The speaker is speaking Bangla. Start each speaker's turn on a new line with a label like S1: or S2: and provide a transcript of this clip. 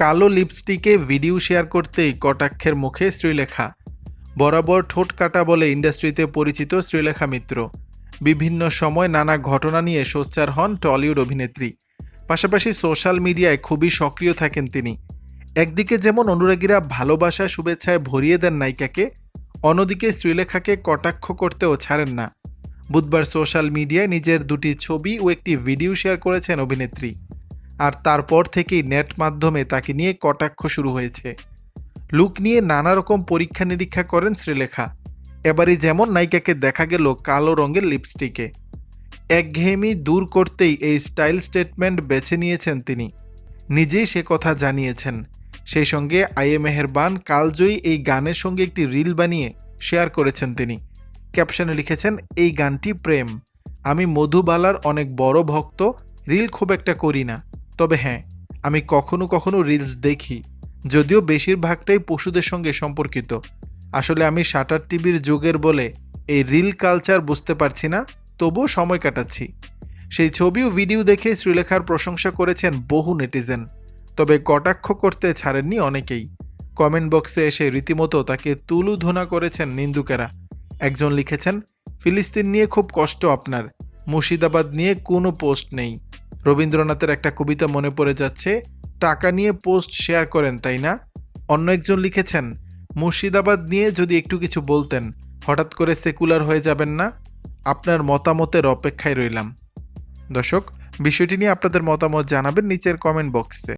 S1: কালো লিপস্টিকে ভিডিও শেয়ার করতেই কটাক্ষের মুখে শ্রীলেখা। বরাবর ঠোঁট কাটা বলে ইন্ডাস্ট্রিতে পরিচিত শ্রীলেখা মিত্র। বিভিন্ন সময় নানা ঘটনা নিয়ে সোচ্চার হন টলিউড অভিনেত্রী। পাশাপাশি সোশ্যাল মিডিয়ায় খুবই সক্রিয় থাকেন তিনি। একদিকে যেমন অনুরাগীরা ভালোবাসা, শুভেচ্ছায় ভরিয়ে দেন নায়িকাকে, অন্যদিকে শ্রীলেখাকে কটাক্ষ করতেও ছাড়েন না। বুধবার সোশ্যাল মিডিয়ায় নিজের দুটি ছবি ও একটি ভিডিও শেয়ার করেছেন অভিনেত্রী। আর তারপর থেকেই নেট মাধ্যমে তাকে নিয়ে কটাক্ষ শুরু হয়েছে। লুক নিয়ে নানা রকম পরীক্ষা নিরীক্ষা করেন শ্রীলেখা। এবারে যেমন নায়িকাকে দেখা গেল কালো রঙের লিপস্টিকে। একঘেয়েমি দূর করতেই এই স্টাইল স্টেটমেন্ট বেছে নিয়েছেন তিনি। নিজেই সে কথা জানিয়েছেন। সেই সঙ্গে আইএ মেহেরবান কালজয়ী এই গানের সঙ্গে একটি রিল বানিয়ে শেয়ার করেছেন তিনি। ক্যাপশনে লিখেছেন, এই গানটি প্রেম। আমি মধুবালার অনেক বড় ভক্ত, রিল খুব একটা করি না। তবে হ্যাঁ আমি কখনো কখনো রিলস দেখি, যদিও বেশিরভাগটাই পশুদের সঙ্গে সম্পর্কিত। আসলে আমি শাটার টিভির যুগের বলে এই রিল কালচার বুঝতে পারছি না, তবুও সময় কাটাচ্ছি। সেই ছবি ও ভিডিও দেখে শ্রীলেখার প্রশংসা করেছেন বহু নেটিজেন তবে কটাক্ষ করতে ছাড়েননি অনেকেই। কমেন্ট বক্সে এসে রীতিমতো তাকে তুলুধুনা করেছেন নিন্দুকেরা। একজন লিখেছেন, ফিলিস্তিন নিয়ে খুব কষ্ট আপনার, মুর্শিদাবাদ নিয়ে কোনো পোস্ট নেই। রবীন্দ্রনাথের একটা কবিতা মনে পড়ে যাচ্ছে, টাকা নিয়ে পোস্ট শেয়ার করেন, তাই না? অন্য একজন লিখেছেন, মুর্শিদাবাদ নিয়ে যদি একটু কিছু বলতেন, হঠাৎ করে সেকুলার হয়ে যাবেন না? আপনার মতামতের অপেক্ষায় রইলাম। দর্শক, বিষয়টি নিয়ে আপনাদের মতামত জানাবেন নিচের কমেন্ট বক্সে